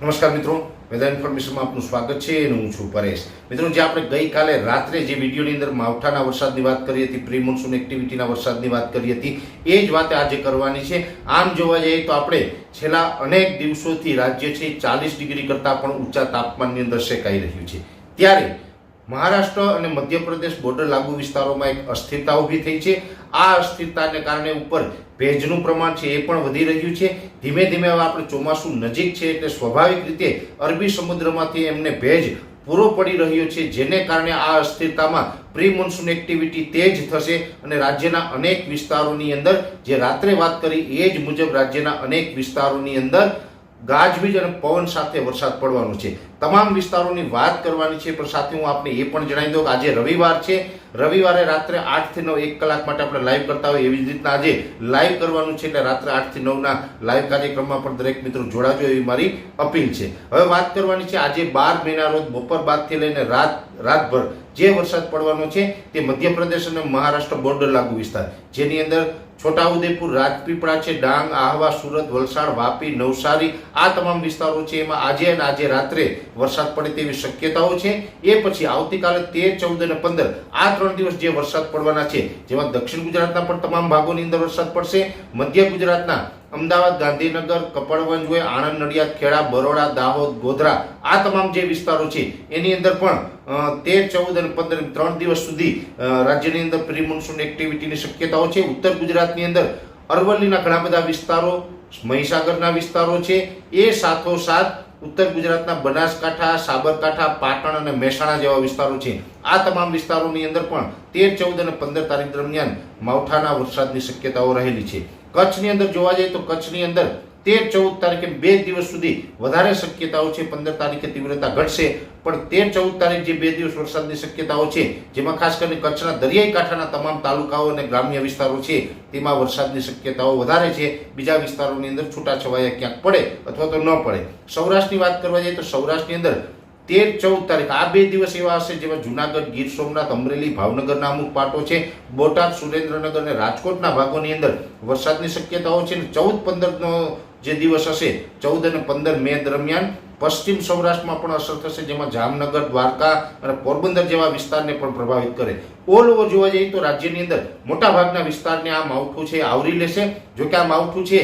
નમસ્કાર મિત્રો, વેધર ઇન્ફોર્મેશનમાં આપનું સ્વાગત છે અને હું છું પરેશ. મિત્રો, જે આપણે ગઈકાલે રાત્રે જે વિડીયોની અંદર માવઠાના વરસાદની વાત કરી હતી પ્રી મોન્સૂન એક્ટિવિટીના વરસાદની વાત કરી હતી, એ જ વાત આજે કરવાની છે. આમ જોવા જઈએ તો આપણે છેલ્લા અનેક દિવસોથી રાજ્ય છે, ચાલીસ ડિગ્રી કરતાં પણ ઊંચા તાપમાનની અંદર શેકાઈ રહ્યું છે. ત્યારે મહારાષ્ટ્ર અને મધ્યપ્રદેશ બોર્ડર લાગુ વિસ્તારોમાં એક અસ્થિરતા ઊભી થઈ છે. આ અસ્થિરતાને કારણે ઉપર ભેજનું પ્રમાણ છે એ પણ વધી રહ્યું છે. ધીમે ધીમે હવે આપણે ચોમાસું નજીક છે એટલે સ્વાભાવિક રીતે અરબી સમુદ્રમાંથી એમને ભેજ પૂરો પડી રહ્યો છે, જેને કારણે આ અસ્થિરતામાં પ્રી મોન્સૂન એક્ટિવિટી તેજ થશે અને રાજ્યના અનેક વિસ્તારોની અંદર, જે રાત્રે વાત કરી એ જ મુજબ રાજ્યના અનેક વિસ્તારોની અંદર ગાજવીજ અને પવન સાથે વરસાદ પડવાનો છે. તમામ વિસ્તારોની વાત કરવાની છે, પણ સાથે હું આપને એ પણ જણાવી દઉં કે આજે રવિવાર છે. રવિવારે રાત્રે આઠથી નવ એક કલાક માટે આપણે લાઈવ કરતા હોય એવી જ રીતના આજે લાઈવ કરવાનું છે એટલે રાત્રે આઠથી નવના લાઈવ કાર્યક્રમમાં પણ દરેક મિત્રો જોડાજો એવી મારી અપીલ છે. હવે વાત કરવાની છે આજે બાર મહિના રોજ બપોર બાદથી લઈને રાત, રાતભર જે વરસાદ પડવાનો છે તે મધ્યપ્રદેશ અને મહારાષ્ટ્ર બોર્ડર લાગુ વિસ્તાર. જેની અંદર છોટાઉદેપુર રાજપીપળા છે, ડાંગ, આહવા, સુરત, વલસાડ, વાપી, નવસારી, આ તમામ વિસ્તારો છે, એમાં આજે અને આજે રાત્રે વરસાદ પડે તેવી શક્યતાઓ છે. એ પછી આવતીકાલે તેર, ચૌદ અને પંદર આ ત્રણ દિવસ જે વરસાદ પડવાના છે, જેમાં દક્ષિણ ગુજરાતના પણ તમામ ભાગોની અંદર વરસાદ પડશે, મધ્ય ગુજરાતના અમદાવાદ, ગાંધીનગર કપડવંજ હોય આણંદ, નડિયાદ, ખેડા, બરોડા, દાહોદ, ગોધરા આ તમામ જે વિસ્તારો છે, એની અંદર પણ તેર ચૌદ અને પંદર ત્રણ દિવસ સુધી રાજ્યની અંદર પ્રી મોન્સૂન એક્ટિવિટીની શક્યતાઓ છે. ઉત્તર ગુજરાતની અંદર અરવલ્લીના ઘણા બધા વિસ્તારો, મહીસાગરના વિસ્તારો છે. એ સાથોસાથ ઉત્તર ગુજરાતના બનાસકાંઠા, સાબરકાંઠા, પાટણ અને મહેસાણા જેવા વિસ્તારો છે. આ તમામ વિસ્તારોની અંદર પણ તેર, ચૌદ અને પંદર તારીખ દરમિયાન માવઠાના વરસાદની શક્યતાઓ રહેલી છે. કચ્છની અંદર જોવા જઈએ તો કચ્છની અંદર તેર ચૌદ તારીખે બે દિવસ સુધી વધારે શક્યતાઓ છે, પંદર તારીખે તીવ્રતા ઘટશે. પણ તેર ચૌદ તારીખ જે બે દિવસ વરસાદની શક્યતાઓ છે, જેમાં ખાસ કરીને કચ્છના દરિયાઈ કાંઠાના તમામ તાલુકાઓ અને ગ્રામ્ય વિસ્તારો છે, તેમાં વરસાદની શક્યતાઓ વધારે છે. બીજા વિસ્તારોની અંદર છૂટાછવાયા ક્યાંક પડે અથવા તો ન પડે. સૌરાષ્ટ્રની વાત કરવા જઈએ તો સૌરાષ્ટ્રની અંદર તેર ચૌદ તારીખ. આ બે દિવસ એવા હશે જેમાં જુનાગઢ, ગીર સોમનાથ, અમરેલી, ભાવનગરના અમુક પાટો છે. બોટાદ, સુરેન્દ્રનગર અને રાજકોટના ભાગોની અંદર વરસાદની શક્યતાઓ છે. અને ચૌદ પંદરનો જે દિવસ હશે, ચૌદ અને પંદર મે દરમિયાન પશ્ચિમ સૌરાષ્ટ્રમાં પણ અસર થશે, જેમાં જામનગર, દ્વારકા અને પોરબંદર જેવા વિસ્તારને પણ પ્રભાવિત કરે. ઓલ ઓવર જોવા જઈએ તો રાજ્યની અંદર મોટાભાગના વિસ્તારને આ માવઠું છે, આવરી લેશે. જો કે આ માવઠું છે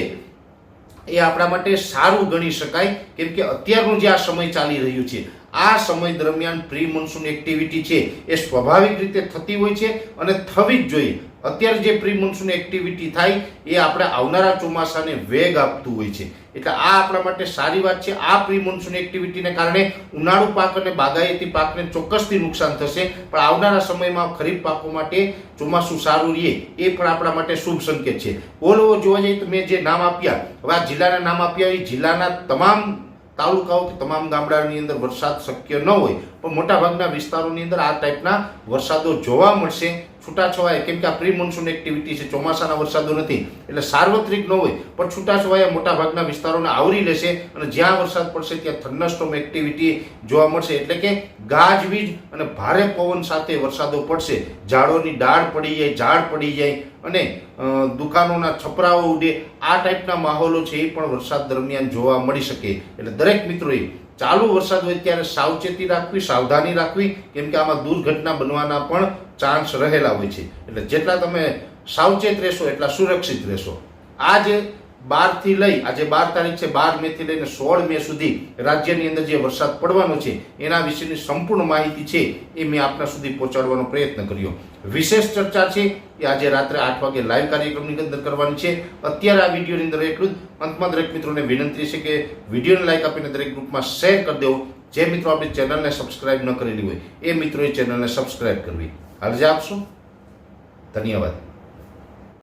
એ આપણા માટે સારું ગણી શકાય, કેમ કે અત્યારનું જે આ સમય ચાલી રહ્યું છે. આ સમય દરમિયાન પ્રી મોન્સૂન એક્ટિવિટી છે એ સ્વાભાવિક રીતે થતી હોય છે અને થવી જ જોઈએ. અત્યારે જે પ્રી મોન્સૂન એક્ટિવિટી થાય એ આપણે આવનારા ચોમાસાને વેગ આપતું હોય છે. એટલે આ આપણા માટે સારી વાત છે. આ પ્રી મોન્સૂન એક્ટિવિટીને કારણે ઉનાળુ પાક અને બાગાયતી પાકને ચોક્કસથી નુકસાન થશે. પણ આવનારા સમયમાં ખરીફ પાકો માટે ચોમાસું સારું રહે એ પણ આપણા માટે શુભ સંકેત છે. ઓલ ઓવર જોવા જઈએ તો મેં જે નામ આપ્યા, હવે આ જિલ્લાના નામ આપ્યા, એ જિલ્લાના તમામ તાલુકાઓ કે તમામ ગામડાની અંદર વરસાદ શક્ય ન હોય, પણ મોટાભાગના વિસ્તારોની અંદર આ ટાઈપના વરસાદો જોવા મળશે. છૂટાછવાયા. કેમ કે આ પ્રી મોન્સૂન એક્ટિવિટી છે, ચોમાસાના વરસાદો નથી, એટલે સાર્વત્રિક ન હોય, પણ છૂટાછવાયા મોટાભાગના વિસ્તારોને આવરી લેશે અને જ્યાં વરસાદ પડશે ત્યાં થંડરસ્ટોમ એક્ટિવિટી જોવા મળશે. એટલે કે ગાજવીજ અને ભારે પવન સાથે વરસાદો પડશે. ઝાડોની ડાળ પડી જાય, ઝાડ પડી જાય અને દુકાનોના છપરાઓ ઉડે. આ ટાઈપના માહોલો છે એ પણ વરસાદ દરમિયાન જોવા મળી શકે. એટલે દરેક મિત્રોએ ચાલુ વરસાદ હોય ત્યારે સાવચેતી રાખવી, સાવધાની રાખવી. કેમ કે આમાં દુર્ઘટના બનવાના પણ ચાન્સ રહેલા હોય છે. એટલે જેટલા તમે સાવચેત રહેશો, એટલા સુરક્ષિત રહેશો. આજે બારથી લઈ, આજે બાર તારીખ છે, બાર મે થી લઈને સોળ મે સુધી રાજ્યની અંદર જે વરસાદ પડવાનો છે, એના વિશેની સંપૂર્ણ માહિતી છે, એ મેં આપના સુધી પહોંચાડવાનો પ્રયત્ન કર્યો. વિશેષ ચર્ચા છે, એ આજે રાત્રે આઠ વાગે લાઈવ કાર્યક્રમની અંદર કરવાની છે. અત્યારે આ વિડીયોની અંદર એટલું જ. અંતમાં દરેક મિત્રોને વિનંતી છે કે વિડીયોને લાઈક આપીને દરેક ગ્રુપમાં શેર કરી દેવો. જે મિત્રો આપણી ચેનલને સબસ્ક્રાઇબ ન કરેલી હોય, એ મિત્રોએ ચેનલને સબસ્ક્રાઇબ કરવી. હાલ જે આપશો ધન્યવાદ